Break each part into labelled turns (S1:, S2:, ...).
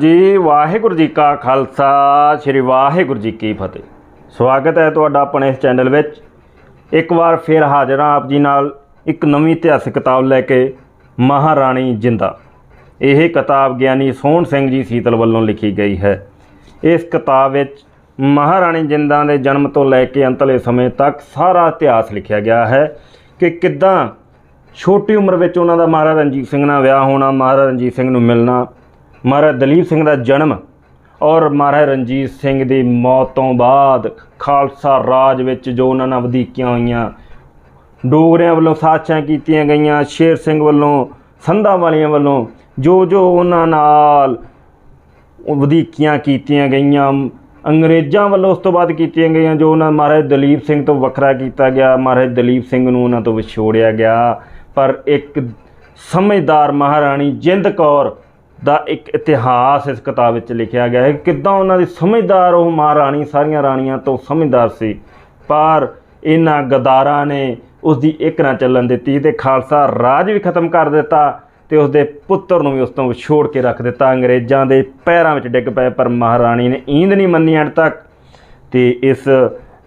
S1: ਜੀ, ਵਾਹਿਗੁਰੂ ਜੀ ਕਾ ਖਾਲਸਾ, ਸ੍ਰੀ ਵਾਹਿਗੁਰੂ ਜੀ ਕੀ ਫਤਿਹ। ਸਵਾਗਤ ਹੈ ਤੁਹਾਡਾ ਆਪਣੇ ਇਸ ਚੈਨਲ ਵਿੱਚ। ਇੱਕ ਵਾਰ ਫਿਰ ਹਾਜ਼ਰ ਹਾਂ ਆਪ ਜੀ ਨਾਲ, ਇੱਕ ਨਵੀਂ ਇਤਿਹਾਸਕ ਕਿਤਾਬ ਲੈ ਕੇ, ਮਹਾਰਾਣੀ ਜਿੰਦਾ। ਇਹ ਕਿਤਾਬ ਗਿਆਨੀ ਸੋਹਣ ਸਿੰਘ ਜੀ ਸੀਤਲ ਵੱਲੋਂ ਲਿਖੀ ਗਈ ਹੈ। ਇਸ ਕਿਤਾਬ ਵਿੱਚ ਮਹਾਰਾਣੀ ਜਿੰਦਾ ਦੇ ਜਨਮ ਤੋਂ ਲੈ ਕੇ ਅੰਤਲੇ ਸਮੇਂ ਤੱਕ ਸਾਰਾ ਇਤਿਹਾਸ ਲਿਖਿਆ ਗਿਆ ਹੈ ਕਿ ਕਿੱਦਾਂ ਛੋਟੀ ਉਮਰ ਵਿੱਚ ਉਹਨਾਂ ਦਾ ਮਹਾਰਾਜਾ ਰਣਜੀਤ ਸਿੰਘ ਨਾਲ ਵਿਆਹ ਹੋਣਾ, ਮਹਾਰਾਜਾ ਰਣਜੀਤ ਸਿੰਘ ਨੂੰ ਮਿਲਣਾ ਮਹਾਰਾਜਾ ਦਲੀਪ ਸਿੰਘ ਦਾ ਜਨਮ ਔਰ ਮਹਾਰਾਜਾ ਰਣਜੀਤ ਸਿੰਘ ਦੀ ਮੌਤ ਤੋਂ ਬਾਅਦ ਖਾਲਸਾ ਰਾਜ ਵਿੱਚ ਜੋ ਉਹਨਾਂ ਨਾਲ ਵਧੀਕੀਆਂ ਹੋਈਆਂ, ਡੋਗਰਿਆਂ ਵੱਲੋਂ ਸਾਚਾਂ ਕੀਤੀਆਂ ਗਈਆਂ, ਸ਼ੇਰ ਸਿੰਘ ਵੱਲੋਂ, ਸੰਧਾਂ ਵਾਲੀਆਂ ਵੱਲੋਂ ਜੋ ਜੋ ਉਹਨਾਂ ਨਾਲ ਵਧੀਕੀਆਂ ਕੀਤੀਆਂ ਗਈਆਂ, ਅੰਗਰੇਜ਼ਾਂ ਵੱਲੋਂ ਉਸ ਤੋਂ ਬਾਅਦ ਕੀਤੀਆਂ ਗਈਆਂ, ਜੋ ਉਹਨਾਂ ਮਹਾਰਾਜ ਦਲੀਪ ਸਿੰਘ ਤੋਂ ਵੱਖਰਾ ਕੀਤਾ ਗਿਆ ਮਹਾਰਾਜ ਦਲੀਪ ਸਿੰਘ ਨੂੰ ਉਹਨਾਂ ਤੋਂ ਵਿਛੋੜਿਆ ਗਿਆ। ਪਰ ਇੱਕ ਸਮਝਦਾਰ ਮਹਾਰਾਣੀ ਜਿੰਦ ਕੌਰ ਦਾ ਇੱਕ ਇਤਿਹਾਸ ਇਸ ਕਿਤਾਬ ਵਿੱਚ ਲਿਖਿਆ ਗਿਆ ਹੈ। ਕਿੱਦਾਂ ਉਹਨਾਂ ਦੀ ਸਮਝਦਾਰ ਉਹ ਮਹਾਰਾਣੀ, ਸਾਰੀਆਂ ਰਾਣੀਆਂ ਤੋਂ ਸਮਝਦਾਰ ਸੀ। ਪਰ ਇਹਨਾਂ ਗਦਾਰਾਂ ਨੇ ਉਸ ਦੀ ਇੱਕ ਨਾ ਚੱਲਣ ਦਿੱਤੀ ਤੇ ਖਾਲਸਾ ਰਾਜ ਵੀ ਖਤਮ ਕਰ ਦਿੱਤਾ ਤੇ ਉਸ ਦੇ ਪੁੱਤਰ ਨੂੰ ਵੀ ਉਸ ਤੋਂ ਵਿਛੋੜ ਕੇ ਰੱਖ ਦਿੱਤਾ। ਅੰਗਰੇਜ਼ਾਂ ਦੇ ਪੈਰਾਂ ਵਿੱਚ ਡਿੱਗ ਪਏ, ਪਰ ਮਹਾਰਾਣੀ ਨੇ ਈਂਦ ਨਹੀਂ ਮੰਨੀ ਅੰਤ ਤੱਕ। ਤੇ ਇਸ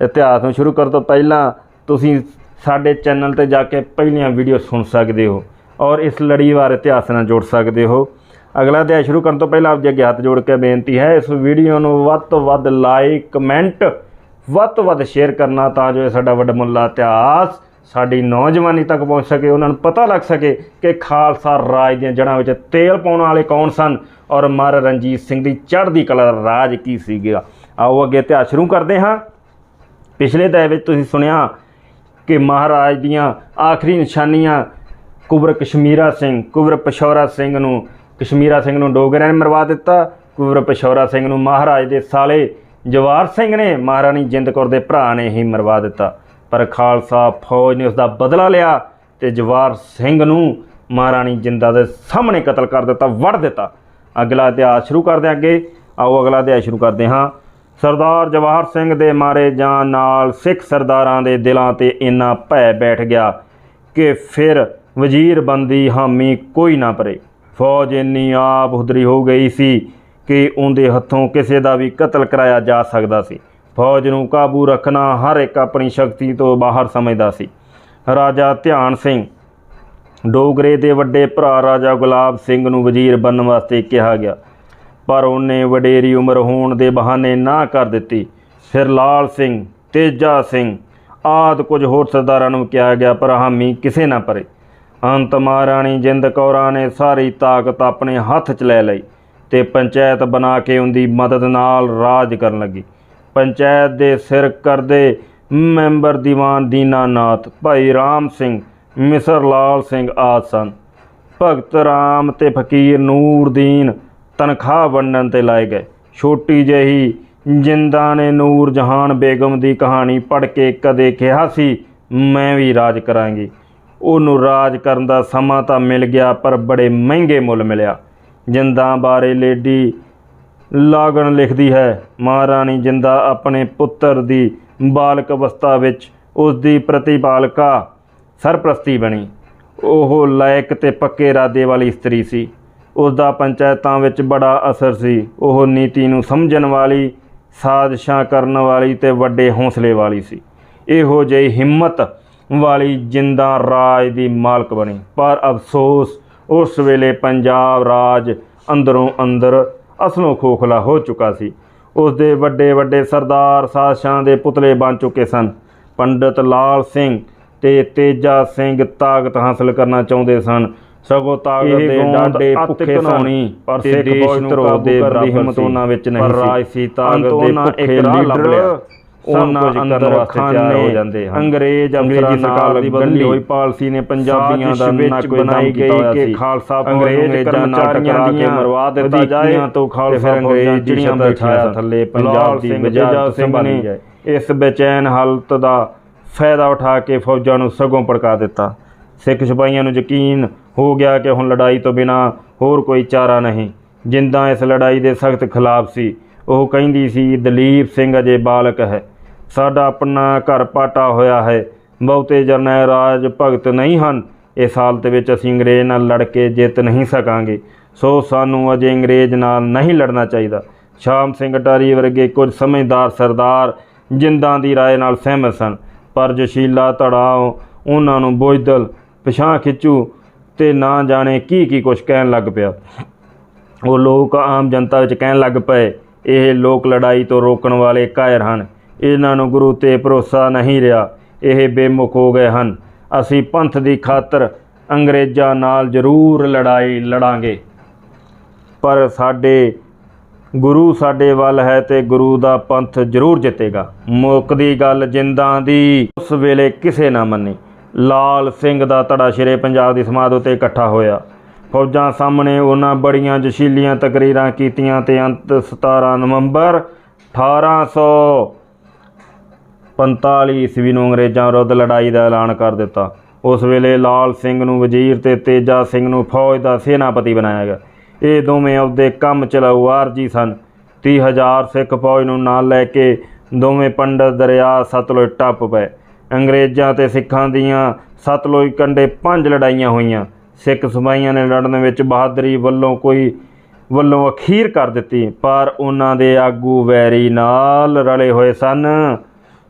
S1: ਇਤਿਹਾਸ ਨੂੰ ਸ਼ੁਰੂ ਕਰਨ ਤੋਂ ਪਹਿਲਾਂ ਤੁਸੀਂ ਸਾਡੇ ਚੈਨਲ ਤੇ ਜਾ ਕੇ ਪਹਿਲੀਆਂ ਵੀਡੀਓ ਸੁਣ ਸਕਦੇ ਹੋ ਔਰ ਇਸ ਲੜੀਵਾਰ ਇਤਿਹਾਸ ਨਾਲ ਜੋੜ ਸਕਦੇ ਹੋ। ਅਗਲਾ ਅਧਿਆਇ ਸ਼ੁਰੂ ਕਰਨ ਤੋਂ ਪਹਿਲਾਂ ਆਪ ਜੀ ਅੱਗੇ ਹੱਥ ਜੋੜ ਕੇ ਬੇਨਤੀ ਹੈ, ਇਸ ਵੀਡੀਓ ਨੂੰ ਵੱਧ ਤੋਂ ਵੱਧ ਲਾਈਕ ਕਮੈਂਟ ਵੱਧ ਤੋਂ ਵੱਧ ਸ਼ੇਅਰ ਕਰਨਾ ਤਾਂ ਜੋ ਇਹ ਸਾਡਾ ਵੱਡਮੁੱਲਾ ਇਤਿਹਾਸ ਸਾਡੀ ਨੌਜਵਾਨੀ ਤੱਕ ਪਹੁੰਚ ਸਕੇ, ਉਹਨਾਂ ਨੂੰ ਪਤਾ ਲੱਗ ਸਕੇ ਕਿ ਖਾਲਸਾ ਰਾਜ ਦੀਆਂ ਜੜ੍ਹਾਂ ਵਿੱਚ ਤੇਲ ਪਾਉਣ ਵਾਲੇ ਕੌਣ ਸਨ ਔਰ ਮਹਾਰਾਜਾ ਰਣਜੀਤ ਸਿੰਘ ਦੀ ਚੜ੍ਹਦੀ ਕਲਾ ਦਾ ਰਾਜ ਕੀ ਸੀਗਾ। ਆਓ ਅੱਗੇ ਇਤਿਹਾਸ ਸ਼ੁਰੂ ਕਰਦੇ ਹਾਂ। ਪਿਛਲੇ ਅਧਿਆਇ ਵਿੱਚ ਤੁਸੀਂ ਸੁਣਿਆ ਕਿ ਮਹਾਰਾਜ ਦੀਆਂ ਆਖਰੀ ਨਿਸ਼ਾਨੀਆਂ ਕੁਬਰ ਕਸ਼ਮੀਰਾ ਸਿੰਘ, ਕੁਬਰ ਪਸ਼ੌਰਾ ਸਿੰਘ ਨੂੰ ਕਸ਼ਮੀਰਾ ਸਿੰਘ ਨੂੰ ਡੋਗਰਿਆਂ ਨੇ ਮਰਵਾ ਦਿੱਤਾ। ਕੁਬਰ ਪਸ਼ੌਰਾ ਸਿੰਘ ਨੂੰ ਮਹਾਰਾਜ ਦੇ ਸਾਲੇ ਜਵਾਰ ਸਿੰਘ ਨੇ ਮਹਾਰਾਣੀ ਜਿੰਦ ਕੌਰ ਦੇ ਭਰਾ ਨੇ ਹੀ ਮਰਵਾ ਦਿੱਤਾ। ਪਰ ਖਾਲਸਾ ਫੌਜ ਨੇ ਉਸ ਦਾ ਬਦਲਾ ਲਿਆ ਤੇ ਜਵਾਰ ਸਿੰਘ ਨੂੰ ਮਹਾਰਾਣੀ ਜਿੰਦਾ ਦੇ ਸਾਹਮਣੇ ਕਤਲ ਕਰ ਦਿੱਤਾ ਵੜ ਦਿੱਤਾ। ਅਗਲਾ ਇਤਿਹਾਸ ਸ਼ੁਰੂ ਕਰਦੇ ਹਾਂ ਅੱਗੇ। ਆਓ ਅਗਲਾ ਅਧਿਆਇ ਸ਼ੁਰੂ ਕਰਦੇ ਹਾਂ। ਸਰਦਾਰ ਜਵਾਹਰ ਸਿੰਘ ਦੇ ਮਾਰੇ ਜਾਣ ਨਾਲ ਸਿੱਖ ਸਰਦਾਰਾਂ ਦੇ ਦਿਲਾਂ ਤੇ ਇੰਨਾ ਭੈ ਬੈਠ ਗਿਆ ਕਿ ਫਿਰ ਵਜ਼ੀਰ ਬੰਦੀ ਹਾਮੀ ਕੋਈ ਨਾ ਪਰੇ ਫੌਜ ਇੰਨੀ ਆਪ ਹੁਦਰੀ ਹੋ ਗਈ ਸੀ ਕਿ ਉਹਦੇ ਹੱਥੋਂ ਕਿਸੇ ਦਾ ਵੀ ਕਤਲ ਕਰਾਇਆ ਜਾ ਸਕਦਾ ਸੀ। ਫੌਜ ਨੂੰ ਕਾਬੂ ਰੱਖਣਾ ਹਰ ਇੱਕ ਆਪਣੀ ਸ਼ਕਤੀ ਤੋਂ ਬਾਹਰ ਸਮਝਦਾ ਸੀ। ਰਾਜਾ ਧਿਆਨ ਸਿੰਘ, ਡੋਗਰੇ ਦੇ ਵੱਡੇ ਭਰਾ ਰਾਜਾ ਗੁਲਾਬ ਸਿੰਘ ਨੂੰ ਵਜ਼ੀਰ ਬਣਨ ਵਾਸਤੇ ਕਿਹਾ ਗਿਆ। ਪਰ ਉਹਨੇ ਵਡੇਰੀ ਉਮਰ ਹੋਣ ਦੇ ਬਹਾਨੇ ਨਾ ਕਰ ਦਿੱਤੀ। ਫਿਰ ਲਾਲ ਸਿੰਘ, ਤੇਜਾ ਸਿੰਘ ਆਦ ਕੁਝ ਹੋਰ ਸਰਦਾਰਾਂ ਨੂੰ ਕਿਹਾ ਗਿਆ, ਪਰ ਹਾਮੀ ਕਿਸੇ ਨਾ ਪਰੇ। ਅੰਤ ਮਹਾਰਾਣੀ ਜਿੰਦ ਕੌਰਾਂ ਨੇ ਸਾਰੀ ਤਾਕਤ ਆਪਣੇ ਹੱਥ 'ਚ ਲੈ ਲਈ ਤੇ ਪੰਚਾਇਤ ਬਣਾ ਕੇ ਉਹਦੀ ਮਦਦ ਨਾਲ ਰਾਜ ਕਰਨ ਲੱਗੀ। ਪੰਚਾਇਤ ਦੇ ਸਿਰ ਕਰਦੇ ਮੈਂਬਰ ਦੀਵਾਨ ਦੀਨਾਨਾਥ, ਭਾਈ ਰਾਮ ਸਿੰਘ, ਮਿਸਰ ਲਾਲ ਸਿੰਘ ਆਦਿ ਸਨ। ਭਗਤ ਰਾਮ ਤੇ ਫਕੀਰ ਨੂਰਦੀਨ ਤਨਖਾਹ ਵੰਡਣ ਤੇ ਲਾਏ ਗਏ। ਛੋਟੀ ਜਿਹੀ ਜਿੰਦਾ ਨੇ ਨੂਰ ਜਹਾਨ ਬੇਗਮ ਦੀ ਕਹਾਣੀ ਪੜ੍ਹ ਕੇ ਕਦੇ ਕਿਹਾ ਸੀ, ਮੈਂ ਵੀ ਰਾਜ ਕਰਾਂਗੀ। ਉਹਨੂੰ ਰਾਜ ਕਰਨ ਦਾ ਸਮਾਂ ਤਾਂ ਮਿਲ ਗਿਆ, ਪਰ ਬੜੇ ਮਹਿੰਗੇ ਮੁੱਲ ਮਿਲਿਆ। ਜਿੰਦਾਂ ਬਾਰੇ ਲੇਡੀ ਲਾਗਣ ਲਿਖਦੀ ਹੈ, ਮਹਾਰਾਣੀ ਜਿੰਦਾ ਆਪਣੇ ਪੁੱਤਰ ਦੀ ਬਾਲਕ ਅਵਸਥਾ ਵਿੱਚ ਉਸ ਦੀ ਪ੍ਰਤੀਪਾਲਕਾ ਸਰਪ੍ਰਸਤੀ ਬਣੀ। ਉਹ ਲਾਇਕ ਤੇ ਪੱਕੇ ਇਰਾਦੇ ਵਾਲੀ ਇਸਤਰੀ ਸੀ। ਉਸ ਦਾ ਪੰਚਾਇਤਾਂ ਵਿੱਚ ਬੜਾ ਅਸਰ ਸੀ। ਉਹ ਨੀਤੀ ਨੂੰ ਸਮਝਣ ਵਾਲੀ, ਸਾਜ਼ਿਸ਼ਾਂ ਕਰਨ ਵਾਲੀ ਤੇ ਵੱਡੇ ਹੌਸਲੇ ਵਾਲੀ ਸੀ। ਇਹੋ ਜਿਹੀ ਹਿੰਮਤ ਵਾਲੀ ਜਿੰਦਾ ਰਾਜ ਦੀ ਮਾਲਕ ਬਣੀ। ਪਰ ਅਫਸੋਸ ਉਸ ਵੇਲੇ ਪੰਜਾਬ ਰਾਜ ਅੰਦਰੋਂ ਅੰਦਰ ਅਸਲੋਂ ਖੋਖਲਾ ਹੋ ਚੁੱਕਾ ਸੀ। ਉਸ ਦੇ ਵੱਡੇ ਵੱਡੇ ਸਰਦਾਰ ਸਾਜ਼ਿਸ਼ਾਂ ਦੇ ਪੁਤਲੇ ਬਣ ਚੁੱਕੇ ਸਨ। ਪੰਡਤ ਲਾਲ ਸਿੰਘ ਤੇ ਤੇਜਾ ਸਿੰਘ ਤਾਕਤ ਹਾਸਲ ਕਰਨਾ ਚਾਹੁੰਦੇ ਸਨ। ਸਗੋਂ ਤਾਕਤ ਦੇ ਡਾਡੇ ਭੁੱਖੇ ਸਨ। ਪਰ ਸਿੱਖ ਦੇਸ਼ ਨੂੰ ਕਾਬੂ ਦੇ ਹਿੰਮਤ ਉਹਨਾਂ ਵਿੱਚ ਨਹੀਂ ਸੀ। ਪਰ ਰਾਜ ਸੀ ਤਾਕਤ ਦੇ ਭੁੱਖੇ ਲੀਡਰ ਉਹਨਾਂ ਅੰਦਰ ਖਾਨੇ ਹੋ ਜਾਂਦੇ ਹਨ। ਅੰਗਰੇਜ਼ ਅਫਸਰਾਂ ਸਰਕਾਰ ਦੀ ਬਦਲੀ। ਹੋਈ ਪਾਲਸੀ ਨੇ ਪੰਜਾਬੀਆਂ ਦਾ ਨੱਕ ਬਣਾਈ ਗਈ ਕਿ ਖਾਲਸਾ ਅੰਗਰੇਜ਼ ਕਰਮਚਾਰੀਆਂ ਦੀਆਂ ਮਰਵਾ ਦਿੱਤਾ ਜਾਏ ਤੋਂ ਖਾਲਸਾ ਅੰਗਰੇਜ਼ ਜਿਹੜੀਆਂ ਬਿਠਾਇਆ ਥੱਲੇ ਪੰਜਾਬ ਦੀ ਵਜ੍ਹਾ ਸਿੰਘ ਨੇ ਇਸ ਬੇਚੈਨ ਹਾਲਤ ਦਾ ਫਾਇਦਾ ਉਠਾ ਕੇ ਫੌਜਾਂ ਨੂੰ ਸਗੋਂ ਭੜਕਾ ਦਿੱਤਾ। ਸਿੱਖ ਸਿਪਾਹੀਆਂ ਨੂੰ ਯਕੀਨ ਹੋ ਗਿਆ ਕਿ ਹੁਣ ਲੜਾਈ ਤੋਂ ਬਿਨਾ ਹੋਰ ਕੋਈ ਚਾਰਾ ਨਹੀਂ। ਜਿੰਦਾਂ ਇਸ ਲੜਾਈ ਦੇ ਸਖਤ ਖਿਲਾਫ ਸੀ। ਉਹ ਕਹਿੰਦੀ ਸੀ ਦਲੀਪ ਸਿੰਘ ਅਜੇ ਬਾਲਕ ਹੈ। ਸਾਡਾ ਆਪਣਾ ਘਰ ਪਾਟਾ ਹੋਇਆ ਹੈ। ਬਹੁਤੇ ਜਰਨੈਲ ਰਾਜ ਭਗਤ ਨਹੀਂ ਹਨ। ਇਸ ਹਾਲਤ ਵਿੱਚ ਅਸੀਂ ਅੰਗਰੇਜ਼ ਨਾਲ ਲੜ ਕੇ ਜਿੱਤ ਨਹੀਂ ਸਕਾਂਗੇ। ਸੋ ਸਾਨੂੰ ਅਜੇ ਅੰਗਰੇਜ਼ ਨਾਲ ਨਹੀਂ ਲੜਨਾ ਚਾਹੀਦਾ। ਸ਼ਾਮ ਸਿੰਘ ਅਟਾਰੀ ਵਰਗੇ ਕੁਝ ਸਮਝਦਾਰ ਸਰਦਾਰ ਜਿੰਦਾਂ ਦੀ ਰਾਏ ਨਾਲ ਸਹਿਮਤ ਸਨ। ਪਰ ਜਸ਼ੀਲਾ ਧੜਾਓ, ਉਹਨਾਂ ਨੂੰ ਬੋਝਦਲ ਪਿਛਾਂ ਖਿੱਚੂ ਤੇ ਨਾ ਜਾਣੇ ਕੀ ਕੀ ਕੁਝ ਕਹਿਣ ਲੱਗ ਪਿਆ। ਉਹ ਲੋਕ ਆਮ ਜਨਤਾ ਵਿੱਚ ਕਹਿਣ ਲੱਗ ਪਏ, ਇਹ ਲੋਕ ਲੜਾਈ ਤੋਂ ਰੋਕਣ ਵਾਲੇ ਕਾਇਰ ਹਨ। ਇਹਨਾਂ ਨੂੰ ਗੁਰੂ ਤੇ ਭਰੋਸਾ ਨਹੀਂ ਰਿਹਾ। ਇਹ ਬੇਮੁਖ ਹੋ ਗਏ ਹਨ। ਅਸੀਂ ਪੰਥ ਦੀ ਖਾਤਰ ਅੰਗਰੇਜ਼ਾਂ ਨਾਲ ਜ਼ਰੂਰ ਲੜਾਈ ਲੜਾਂਗੇ। ਪਰ ਸਾਡੇ ਗੁਰੂ ਸਾਡੇ ਵੱਲ ਹੈ ਤੇ ਗੁਰੂ ਦਾ ਪੰਥ ਜ਼ਰੂਰ ਜਿੱਤੇਗਾ। ਮੁੱਕਦੀ ਗੱਲ ਜਿੰਦਾਂ ਦੀ ਉਸ ਵੇਲੇ ਕਿਸੇ ਨਾ ਮੰਨੀ। ਲਾਲ ਸਿੰਘ ਦਾ ਧੜਾ ਸ਼ੇਰੇ ਪੰਜਾਬ ਦੀ ਸਮਾਧ ਉਤੇ ਇਕੱਠਾ ਹੋਇਆ। ਫੌਜਾਂ ਸਾਹਮਣੇ ਉਹਨਾਂ ਬੜੀਆਂ ਜਸ਼ੀਲੀਆਂ ਤਕਰੀਰਾਂ ਕੀਤੀਆਂ ਤੇ ਅੰਤ 17 ਨਵੰਬਰ 1845 ਈਸਵੀ ਨੂੰ ਅੰਗਰੇਜ਼ਾਂ ਵਿਰੁੱਧ ਲੜਾਈ ਦਾ ਐਲਾਨ ਕਰ ਦਿੱਤਾ। ਉਸ ਵੇਲੇ ਲਾਲ ਸਿੰਘ ਨੂੰ ਵਜ਼ੀਰ ਤੇ ਤੇਜਾ ਸਿੰਘ ਨੂੰ ਫੌਜ ਦਾ ਸੈਨਾਪਤੀ ਬਣਾਇਆ ਗਿਆ। ਇਹ ਦੋਵੇਂ ਆਪਦੇ ਕੰਮ ਚਲਾਊ ਆਰਜੀ ਸਨ। 30000 ਸਿੱਖ ਫੌਜ ਨੂੰ ਨਾਲ ਲੈ ਕੇ ਦੋਵੇਂ ਪੰਡਤ ਦਰਿਆ ਸਤਲੁਜ ਟੱਪ ਪਏ। ਅੰਗਰੇਜ਼ਾਂ ਤੇ ਸਿੱਖਾਂ ਦੀਆਂ ਸਤਲੁਜ ਕੰਢੇ ਪੰਜ ਲੜਾਈਆਂ ਹੋਈਆਂ। ਸਿੱਖ ਸਿਪਾਹੀਆਂ ਨੇ ਲੜਨ ਵਿੱਚ ਬਹਾਦਰੀ ਵੱਲੋਂ ਕੋਈ ਵੱਲੋਂ ਅਖੀਰ ਕਰ ਦਿੱਤੀ, ਪਰ ਉਹਨਾਂ ਦੇ ਆਗੂ ਵੈਰੀ ਨਾਲ ਰਲੇ ਹੋਏ ਸਨ।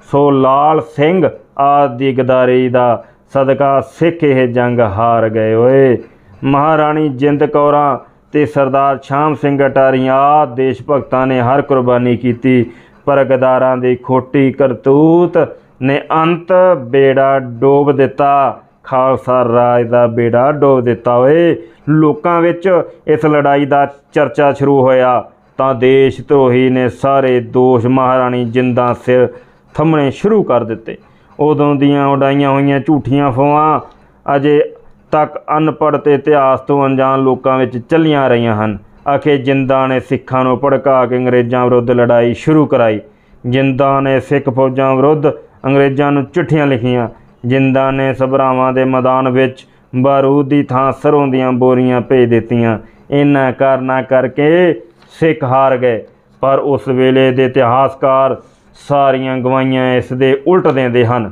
S1: ਸੋ ਲਾਲ ਸਿੰਘ ਆਦਿ ਗਦਾਰੀ ਦਾ ਸਦਕਾ ਸਿੱਖ ਇਹ ਜੰਗ ਹਾਰ ਗਏ ਓਏ ਮਹਾਰਾਣੀ ਜਿੰਦ ਕੌਰਾਂ ਤੇ ਸਰਦਾਰ ਸ਼ਾਮ ਸਿੰਘ ਅਟਾਰੀਆਂ ਆਦਿ ਦੇਸ਼ ਭਗਤਾਂ ਨੇ ਹਰ ਕੁਰਬਾਨੀ ਕੀਤੀ। ਪਰ ਗਦਾਰਾਂ ਦੀ ਖੋਟੀ ਕਰਤੂਤ ਨੇ ਅੰਤ ਬੇੜਾ ਡੋਬ ਦਿੱਤਾ। ਖਾਲਸਾ ਰਾਜ ਦਾ ਬੇੜਾ ਡੋਬ ਦਿੱਤਾ ਓਏ। ਲੋਕਾਂ ਵਿੱਚ ਇਸ ਲੜਾਈ ਦਾ ਚਰਚਾ ਸ਼ੁਰੂ ਹੋਇਆ। ਤਾਂ ਦੇਸ਼ ਧਰੋਹੀ ਨੇ ਸਾਰੇ ਦੋਸ਼ ਮਹਾਰਾਣੀ ਜਿੰਦਾਂ ਸਿਰ ਥੰਮਣੇ ਸ਼ੁਰੂ ਕਰ ਦਿੱਤੇ। ਉਦੋਂ ਦੀਆਂ ਉਡਾਈਆਂ ਹੋਈਆਂ ਝੂਠੀਆਂ ਫਵਾਂ ਅਜੇ ਤੱਕ ਅਨਪੜ੍ਹ ਤੇ ਇਤਿਹਾਸ ਤੋਂ ਅਣਜਾਣ ਲੋਕਾਂ ਵਿੱਚ ਚੱਲੀਆਂ ਰਹੀਆਂ ਹਨ। ਆਖੇ, ਜਿੰਦਾਂ ਨੇ ਸਿੱਖਾਂ ਨੂੰ ਭੜਕਾ ਕੇ ਅੰਗਰੇਜ਼ਾਂ ਵਿਰੁੱਧ ਲੜਾਈ ਸ਼ੁਰੂ ਕਰਾਈ। ਜਿੰਦਾਂ ਨੇ ਸਿੱਖ ਫੌਜਾਂ ਵਿਰੁੱਧ ਅੰਗਰੇਜ਼ਾਂ ਨੂੰ ਚਿੱਠੀਆਂ ਲਿਖੀਆਂ। ਜਿੰਦਾਂ ਨੇ ਸਭਰਾਵਾਂ ਦੇ ਮੈਦਾਨ ਵਿੱਚ ਬਾਰੂਦ ਦੀ ਥਾਂ ਸਰੋਂ ਦੀਆਂ ਬੋਰੀਆਂ ਭੇਜ ਦਿੱਤੀਆਂ। ਇਹਨਾਂ ਕਾਰਨਾਂ ਕਰਕੇ ਸਿੱਖ ਹਾਰ ਗਏ। ਪਰ ਉਸ ਵੇਲੇ ਦੇ ਇਤਿਹਾਸਕਾਰ ਸਾਰੀਆਂ ਗਵਾਹੀਆਂ ਇਸ ਦੇ ਉਲਟ ਦਿੰਦੇ ਹਨ।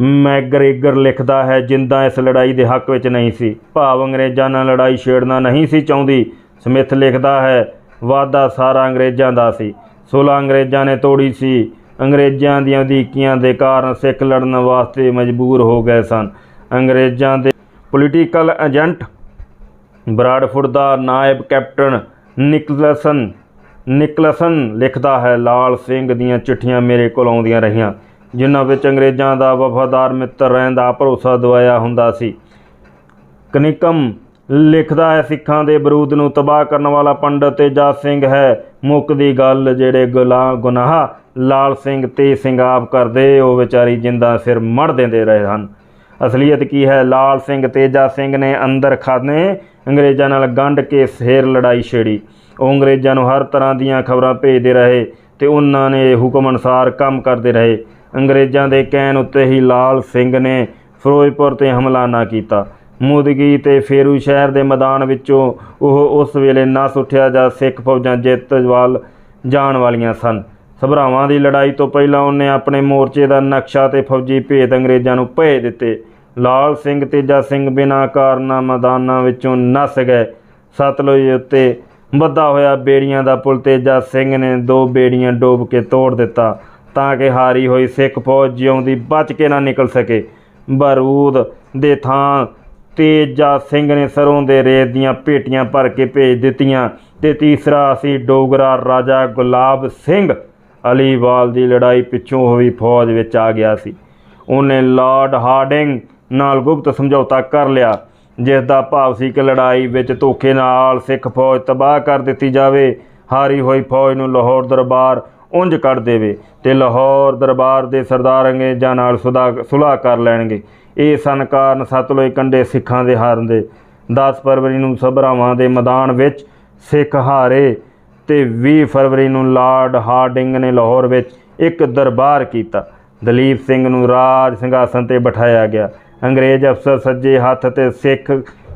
S1: ਮੈਗਰੇਗਰ ਲਿਖਦਾ ਹੈ, ਜਿੰਦਾ ਇਸ ਲੜਾਈ ਦੇ ਹੱਕ ਵਿੱਚ ਨਹੀਂ ਸੀ। ਭਾਵ ਅੰਗਰੇਜ਼ਾਂ ਨਾਲ ਲੜਾਈ ਛੇੜਨਾ ਨਹੀਂ ਸੀ ਚਾਹੁੰਦੀ। ਸਮਿਥ ਲਿਖਦਾ ਹੈ ਵਾਅਦਾ ਸਾਰਾ ਅੰਗਰੇਜ਼ਾਂ ਦਾ ਸੀ। ਸੁਲ੍ਹਾ ਅੰਗਰੇਜ਼ਾਂ ਨੇ ਤੋੜੀ ਸੀ। ਅੰਗਰੇਜ਼ਾਂ ਦੀਆਂ ਉਦੀਕੀਆਂ ਦੇ ਕਾਰਨ ਸਿੱਖ ਲੜਨ ਵਾਸਤੇ ਮਜਬੂਰ ਹੋ ਗਏ ਸਨ। ਅੰਗਰੇਜ਼ਾਂ ਦੇ ਪੋਲੀਟੀਕਲ ਏਜੰਟ ਬਰਾਡਫੁੱਡ ਦਾ ਨਾਇਬ ਕੈਪਟਨ ਨਿਕਲਸਨ ਨਿਕਲਸਨ ਲਿਖਦਾ ਹੈ, ਲਾਲ ਸਿੰਘ ਦੀਆਂ ਚਿੱਠੀਆਂ ਮੇਰੇ ਕੋਲ ਆਉਂਦੀਆਂ ਰਹੀਆਂ। ਜਿਨ੍ਹਾਂ ਵਿੱਚ ਅੰਗਰੇਜ਼ਾਂ ਦਾ ਵਫਾਦਾਰ ਮਿੱਤਰ ਰਹਿਣ ਦਾ ਭਰੋਸਾ ਦਵਾਇਆ ਹੁੰਦਾ ਸੀ। ਕਨਿਕਮ ਲਿਖਦਾ ਹੈ, ਸਿੱਖਾਂ ਦੇ ਬਰੂਦ ਨੂੰ ਤਬਾਹ ਕਰਨ ਵਾਲਾ ਪੰਡਤ ਤੇਜਾ ਸਿੰਘ ਹੈ। ਮੁੱਕ ਦੀ ਗੱਲ ਜਿਹੜੇ ਗੁਲਾ, ਗੁਨਾਹ ਲਾਲ ਸਿੰਘ ਤੇ ਸਿੰਘ ਆਪ ਕਰਦੇ, ਉਹ ਵਿਚਾਰੀ ਜਿੰਦਾ ਸਿਰ ਮੜ ਦਿੰਦੇ ਰਹੇ ਹਨ। ਅਸਲੀਅਤ ਕੀ ਹੈ? ਲਾਲ ਸਿੰਘ ਤੇਜਾ ਸਿੰਘ ਨੇ ਅੰਦਰ ਖਾਨੇ ਅੰਗਰੇਜ਼ਾਂ ਨਾਲ ਗੰਢ ਕੇ ਫੇਰ ਲੜਾਈ ਛੇੜੀ। ਉਹ ਅੰਗਰੇਜ਼ਾਂ ਨੂੰ ਹਰ ਤਰ੍ਹਾਂ ਦੀਆਂ ਖਬਰਾਂ ਭੇਜਦੇ ਰਹੇ ਤੇ ਉਹਨਾਂ ਨੇ ਹੁਕਮ ਅਨੁਸਾਰ ਕੰਮ ਕਰਦੇ ਰਹੇ। ਅੰਗਰੇਜ਼ਾਂ ਦੇ ਕਹਿਣ ਉੱਤੇ ਹੀ ਲਾਲ ਸਿੰਘ ਨੇ ਫਿਰੋਜ਼ਪੁਰ ਤੇ ਹਮਲਾ ਨਾ ਕੀਤਾ। ਮੁਦਗੀ ਤੇ ਫੇਰੂ ਸ਼ਹਿਰ ਦੇ ਮੈਦਾਨ ਵਿੱਚੋਂ ਉਹ ਉਸ ਵੇਲੇ ਨਸ ਉੱਠਿਆ ਜਾਂ ਸਿੱਖ ਫੌਜਾਂ ਜਿੱਤ ਵੱਲ ਜਾਣ ਵਾਲੀਆਂ ਸਨ। ਸਭਰਾਵਾਂ ਦੀ ਲੜਾਈ ਤੋਂ ਪਹਿਲਾਂ ਉਹਨੇ ਆਪਣੇ ਮੋਰਚੇ ਦਾ ਨਕਸ਼ਾ ਤੇ ਫੌਜੀ ਭੇਦ ਅੰਗਰੇਜ਼ਾਂ ਨੂੰ ਭੇਜ ਦਿੱਤੇ। ਲਾਲ ਸਿੰਘ ਤੇਜਾ ਸਿੰਘ ਬਿਨਾਂ ਕਾਰਨਾਂ ਮੈਦਾਨਾਂ ਵਿੱਚੋਂ ਨਸ ਗਏ। ਸਤਲੁਜ ਉੱਤੇ ਵੱਧਾ ਹੋਇਆ ਬੇੜੀਆਂ ਦਾ ਪੁਲ ਤੇਜਾ ਸਿੰਘ ਨੇ ਦੋ ਬੇੜੀਆਂ ਡੋਬ ਕੇ ਤੋੜ ਦਿੱਤਾ ਤਾਂ ਕਿ ਹਾਰੀ ਹੋਈ ਸਿੱਖ ਫੌਜ ਜਿਉਂਦੀ ਬਚ ਕੇ ਨਾ ਨਿਕਲ ਸਕੇ। ਬਾਰੂਦ ਦੇ ਥਾਂ ਤੇਜਾ ਸਿੰਘ ਨੇ ਸਰੋਂ ਦੇ ਰੇਤ ਦੀਆਂ ਪੇਟੀਆਂ ਭਰ ਕੇ ਭੇਜ ਦਿੱਤੀਆਂ ਤੇ ਤੀਸਰਾ ਸੀ ਡੋਗਰਾ ਰਾਜਾ ਗੁਲਾਬ ਸਿੰਘ। ਅਲੀਵਾਲ ਦੀ ਲੜਾਈ ਪਿੱਛੋਂ ਹੋਈ ਫੌਜ ਵਿੱਚ ਆ ਗਿਆ ਸੀ। ਉਹਨੇ ਲਾਰਡ ਹਾਰਡਿੰਗ ਨਾਲ ਗੁਪਤ ਸਮਝੌਤਾ ਕਰ ਲਿਆ। ਜਿਸ ਦਾ ਭਾਵ ਸੀ ਕਿ ਲੜਾਈ ਵਿੱਚ ਧੋਖੇ ਨਾਲ ਸਿੱਖ ਫੌਜ ਤਬਾਹ ਕਰ ਦਿੱਤੀ ਜਾਵੇ, ਹਾਰੀ ਹੋਈ ਫੌਜ ਨੂੰ ਲਾਹੌਰ ਦਰਬਾਰ ਉਂਝ ਕੱਢ ਦੇਵੇ ਤੇ ਲਾਹੌਰ ਦਰਬਾਰ ਦੇ ਸਰਦਾਰ ਅੰਗਰੇਜ਼ਾਂ ਨਾਲ ਸੁਦਾ, ਸੁਲਾਹ ਕਰ ਲੈਣਗੇ। ਇਹ ਸਨ ਕਾਰਨ ਸਤਲੁਜ ਕੰਢੇ ਸਿੱਖਾਂ ਦੇ ਹਾਰਨ ਦੇ। 10 ਫਰਵਰੀ ਨੂੰ ਸਭਰਾਵਾਂ ਦੇ ਮੈਦਾਨ ਵਿੱਚ ਸਿੱਖ ਹਾਰੇ ਤੇ 20 ਫਰਵਰੀ ਨੂੰ ਲਾਰਡ ਹਾਰਡਿੰਗ ਨੇ ਲਾਹੌਰ ਵਿੱਚ ਇੱਕ ਦਰਬਾਰ ਕੀਤਾ। ਦਲੀਪ ਸਿੰਘ ਨੂੰ ਰਾਜ ਸਿੰਘਾਸਨ ਤੇ ਬਿਠਾਇਆ ਗਿਆ। ਅੰਗਰੇਜ਼ ਅਫਸਰ ਸੱਜੇ ਹੱਥ ਤੇ ਸਿੱਖ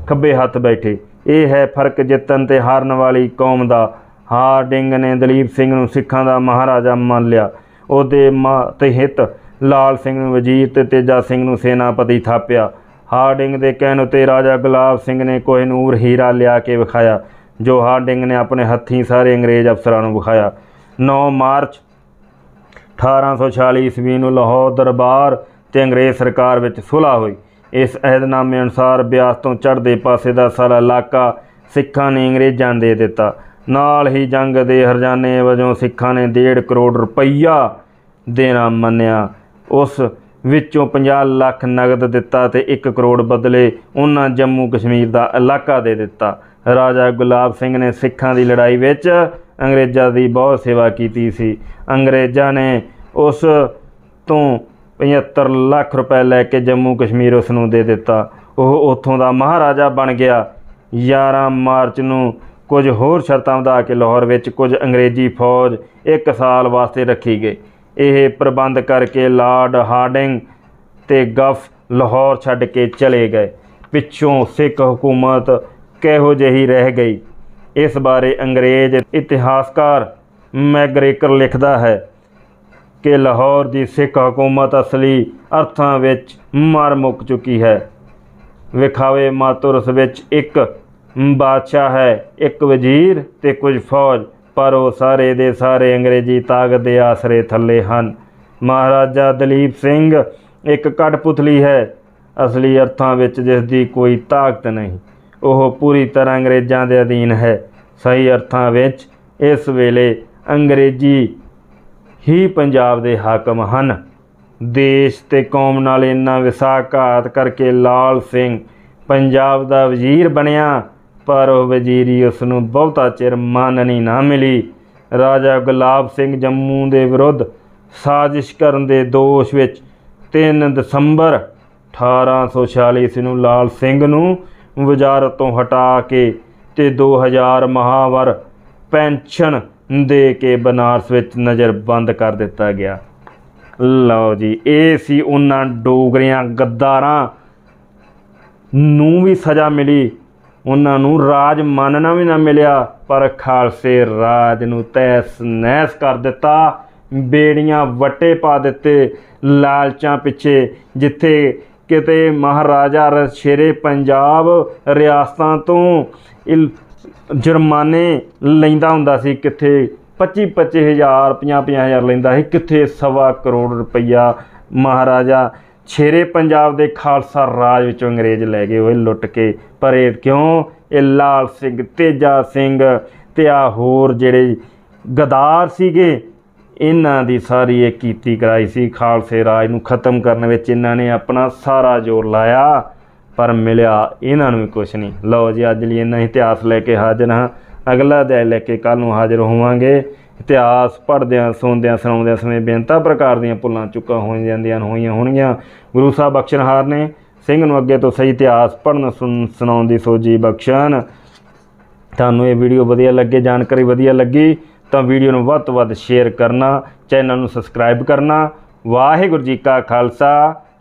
S1: ਖੱਬੇ ਹੱਥ ਬੈਠੇ। ਇਹ ਹੈ ਫ਼ਰਕ ਜਿੱਤਣ ਤੇ ਹਾਰਨ ਵਾਲੀ ਕੌਮ ਦਾ। ਹਾਰਡਿੰਗ ਨੇ ਦਲੀਪ ਸਿੰਘ ਨੂੰ ਸਿੱਖਾਂ ਦਾ ਮਹਾਰਾਜਾ ਮੰਨ ਲਿਆ। ਉਹਦੇ ਮਤਹਿਤ ਲਾਲ ਸਿੰਘ ਨੂੰ ਵਜ਼ੀਰ ਤੇ ਤੇਜਾ ਸਿੰਘ ਨੂੰ ਸੈਨਾਪਤੀ ਥਾਪਿਆ। ਹਾਰਡਿੰਗ ਦੇ ਕਹਿਣ ਉਤੇ ਰਾਜਾ ਗੁਲਾਬ ਸਿੰਘ ਨੇ ਕੋਹਿਨੂਰ ਹੀਰਾ ਲਿਆ ਕੇ ਵਿਖਾਇਆ, ਜੋ ਹਾਰਡਿੰਗ ਨੇ ਆਪਣੇ ਹੱਥੀਂ ਸਾਰੇ ਅੰਗਰੇਜ਼ ਅਫਸਰਾਂ ਨੂੰ ਵਿਖਾਇਆ। 9 ਮਾਰਚ 1846 ਈਸਵੀ ਨੂੰ ਲਾਹੌਰ ਦਰਬਾਰ ਤੇ ਅੰਗਰੇਜ਼ ਸਰਕਾਰ ਵਿੱਚ ਸੁਲ੍ਹਾ ਹੋਈ। ਇਸ ਅਹਿਦਨਾਮੇ ਅਨੁਸਾਰ ਬਿਆਸ ਤੋਂ ਚੜ੍ਹਦੇ ਪਾਸੇ ਦਾ ਸਾਰਾ ਇਲਾਕਾ ਸਿੱਖਾਂ ਨੇ ਅੰਗਰੇਜ਼ਾਂ ਦੇ ਦਿੱਤਾ। ਨਾਲ ਹੀ ਜੰਗ ਦੇ ਹਰਜਾਨੇ ਵਜੋਂ ਸਿੱਖਾਂ ਨੇ 1.5 ਕਰੋੜ ਰੁਪਈਆ ਦੇਣਾ ਮੰਨਿਆ। ਉਸ ਵਿੱਚੋਂ 50 ਲੱਖ ਨਗਦ ਦਿੱਤਾ ਤੇ 1 ਕਰੋੜ ਬਦਲੇ ਉਹਨਾਂ ਜੰਮੂ ਕਸ਼ਮੀਰ ਦਾ ਇਲਾਕਾ ਦੇ ਦਿੱਤਾ। ਰਾਜਾ ਗੁਲਾਬ ਸਿੰਘ ਨੇ ਸਿੱਖਾਂ ਦੀ ਲੜਾਈ ਵਿੱਚ ਅੰਗਰੇਜ਼ਾਂ ਦੀ ਬਹੁਤ ਸੇਵਾ ਕੀਤੀ ਸੀ। ਅੰਗਰੇਜ਼ਾਂ ਨੇ ਉਸ ਤੋਂ 75 ਲੱਖ ਰੁਪਏ ਲੈ ਕੇ ਜੰਮੂ ਕਸ਼ਮੀਰ ਉਸ ਨੂੰ ਦੇ ਦਿੱਤਾ। ਉਹ ਉੱਥੋਂ ਦਾ ਮਹਾਰਾਜਾ ਬਣ ਗਿਆ। 11 ਮਾਰਚ ਨੂੰ ਕੁਝ ਹੋਰ ਸ਼ਰਤਾਂ ਵਧਾ ਕੇ ਲਾਹੌਰ ਵਿੱਚ ਕੁਝ ਅੰਗਰੇਜ਼ੀ ਫੌਜ ਇੱਕ ਸਾਲ ਵਾਸਤੇ ਰੱਖੀ ਗਈ। ਇਹ ਪ੍ਰਬੰਧ ਕਰਕੇ ਲਾਰਡ ਹਾਰਡਿੰਗ ਤੇ ਗਫ ਲਾਹੌਰ ਛੱਡ ਕੇ ਚਲੇ ਗਏ। ਪਿੱਛੋਂ ਸਿੱਖ ਹਕੂਮਤ ਕਿਹੋ ਜਿਹੀ ਰਹਿ ਗਈ? ਇਸ ਬਾਰੇ ਅੰਗਰੇਜ਼ ਇਤਿਹਾਸਕਾਰ ਮੈਗਰੇਕਰ ਲਿਖਦਾ ਹੈ ਕਿ ਲਾਹੌਰ ਦੀ ਸਿੱਖ ਹਕੂਮਤ ਅਸਲੀ ਅਰਥਾਂ ਵਿੱਚ ਮਰ ਮੁੱਕ ਚੁੱਕੀ ਹੈ। ਵਿਖਾਵੇ ਮਾਤੁਰਸ ਵਿੱਚ ਇੱਕ ਬਾਦਸ਼ਾਹ ਹੈ, ਇੱਕ ਵਜ਼ੀਰ ਤੇ ਕੁਝ ਫੌਜ, ਪਰ ਉਹ ਸਾਰੇ ਦੇ ਸਾਰੇ ਅੰਗਰੇਜ਼ੀ ਤਾਕਤ ਦੇ ਆਸਰੇ ਥੱਲੇ ਹਨ। ਮਹਾਰਾਜਾ ਦਲੀਪ ਸਿੰਘ ਇੱਕ ਕਠਪੁਤਲੀ ਹੈ, ਅਸਲੀ ਅਰਥਾਂ ਵਿੱਚ ਜਿਸ ਦੀ ਕੋਈ ਤਾਕਤ ਨਹੀਂ। ਉਹ ਪੂਰੀ ਤਰ੍ਹਾਂ ਅੰਗਰੇਜ਼ਾਂ ਦੇ ਅਧੀਨ ਹੈ। ਸਹੀ ਅਰਥਾਂ ਵਿੱਚ ਇਸ ਵੇਲੇ ਅੰਗਰੇਜ਼ੀ ਹੀ ਪੰਜਾਬ ਦੇ ਹਾਕਮ ਹਨ। ਦੇਸ਼ ਤੇ ਕੌਮ ਨਾਲ ਇੰਨਾ ਵਿਸਾਘਾਤ ਕਰਕੇ ਲਾਲ ਸਿੰਘ ਪੰਜਾਬ ਦਾ ਵਜ਼ੀਰ ਬਣਿਆ, ਪਰ ਉਹ ਵਜ਼ੀਰੀ ਉਸ ਨੂੰ ਬਹੁਤਾ ਚਿਰ ਮਾਨਣੀ ਨਾ ਮਿਲੀ। ਰਾਜਾ ਗੁਲਾਬ ਸਿੰਘ ਜੰਮੂ ਦੇ ਵਿਰੁੱਧ ਸਾਜ਼ਿਸ਼ ਕਰਨ ਦੇ ਦੋਸ਼ ਵਿੱਚ 3 ਦਸੰਬਰ 1846 ਈਸਵੀ ਨੂੰ ਲਾਲ ਸਿੰਘ ਨੂੰ ਵਜ਼ਾਰਤ ਤੋਂ ਹਟਾ ਕੇ ਤੇ 2000 ਮਹਾਵਰ ਪੈਨਸ਼ਨ ਦੇ ਕੇ ਬਨਾਰਸ ਵਿੱਚ ਨਜ਼ਰਬੰਦ ਕਰ ਦਿੱਤਾ ਗਿਆ। ਲਓ ਜੀ, ਇਹ ਸੀ ਉਹਨਾਂ ਡੋਗਰਿਆਂ, ਗੱਦਾਰਾਂ ਨੂੰ ਵੀ ਸਜ਼ਾ ਮਿਲੀ। ਉਹਨਾਂ ਨੂੰ ਰਾਜ ਮੰਨਣਾ ਵੀ ਨਾ ਮਿਲਿਆ, ਪਰ ਖਾਲਸੇ ਰਾਜ ਨੂੰ ਤੈਸ ਨਹਿਸ ਕਰ ਦਿੱਤਾ। ਬੇੜੀਆਂ ਵੱਟੇ ਪਾ ਦਿੱਤੇ ਲਾਲਚਾਂ ਪਿੱਛੇ, ਜਿੱਥੇ ਕਿਤੇ ਮਹਾਰਾਜਾ ਰ- ਸ਼ੇਰੇ ਪੰਜਾਬ ਰਿਆਸਤਾਂ ਤੋਂ ਇਲ- ਜੁਰਮਾਨੇ ਲੈਂਦਾ ਹੁੰਦਾ ਸੀ ਕਿੱਥੇ? 25 25000 50 ਹਜ਼ਾਰ ਲੈਂਦਾ ਸੀ। ਕਿੱਥੇ? ਸਵਾ ਕਰੋੜ ਰੁਪਈਆ। ਮਹਾਰਾਜਾ, ਛੇਰੇ ਪੰਜਾਬ ਦੇ ਖਾਲਸਾ ਰਾਜ ਵਿੱਚੋਂ ਅੰਗਰੇਜ਼ ਲੈ ਗਏ ਹੋਏ, ਲੁੱਟ ਕੇ। ਪਰ ਇਹ ਕਿਉਂ? ਇਹ ਲਾਲ ਸਿੰਘ, ਤੇਜਾ ਸਿੰਘ ਤੇ ਆ ਹੋਰ ਜਿਹੜੇ ਗਦਾਰ ਸੀਗੇ, ਇਹਨਾਂ ਦੀ ਸਾਰੀ ਇਹ ਕੀਤੀ ਕਰਾਈ ਸੀ। ਖਾਲਸੇ ਰਾਜ ਨੂੰ ਖਤਮ ਕਰਨ ਵਿੱਚ ਇਹਨਾਂ ਨੇ ਆਪਣਾ ਸਾਰਾ ਜ਼ੋਰ ਲਾਇਆ। ਪਰ ਮਿਲਿਆ ਇਹਨਾਂ ਨੂੰ ਵੀ ਕੁਝ ਨਹੀਂ। ਲਓ ਜੀ, ਅੱਜ ਲਈ ਇੰਨਾ ਹੀ ਇਤਿਹਾਸ ਲੈ ਕੇ ਹਾਜ਼ਰ ਹਾਂ। ਅਗਲਾ ਅਧਿਆਇ ਲੈ ਕੇ ਕੱਲ ਨੂੰ ਹਾਜ਼ਰ ਹੋਵਾਂਗੇ। ਇਤਿਹਾਸ ਪੜ੍ਹਦਿਆਂ, ਸੁਣਦਿਆਂ, ਸੁਣਾਉਂਦਿਆਂ ਸਮੇਂ ਬੇਨਤਾ ਪ੍ਰਕਾਰ ਦੀਆਂ ਭੁੱਲਾਂ ਚੁੱਕਾਂ ਹੋ ਜਾਂਦੀਆਂ ਹੋਈਆਂ ਹੋਣਗੀਆਂ। ਗੁਰੂ ਸਾਹਿਬ ਬਖਸ਼ਣਹਾਰ ਨੇ ਸਿੰਘ ਨੂੰ ਅੱਗੇ ਤੋਂ ਸਹੀ ਇਤਿਹਾਸ ਪੜ੍ਹਨ, ਸੁਣ, ਸੁਣਾਉਣ ਦੀ ਸੋਝੀ ਬਖਸ਼ਣ। ਤੁਹਾਨੂੰ ਇਹ ਵੀਡੀਓ ਵਧੀਆ ਲੱਗੇ, ਜਾਣਕਾਰੀ ਵਧੀਆ ਲੱਗੀ, ਤਾਂ ਵੀਡੀਓ ਨੂੰ ਵੱਧ ਤੋਂ ਵੱਧ ਸ਼ੇਅਰ ਕਰਨਾ, ਚੈਨਲ ਨੂੰ ਸਬਸਕ੍ਰਾਈਬ ਕਰਨਾ। ਵਾਹਿਗੁਰੂ ਜੀ ਕਾ ਖਾਲਸਾ।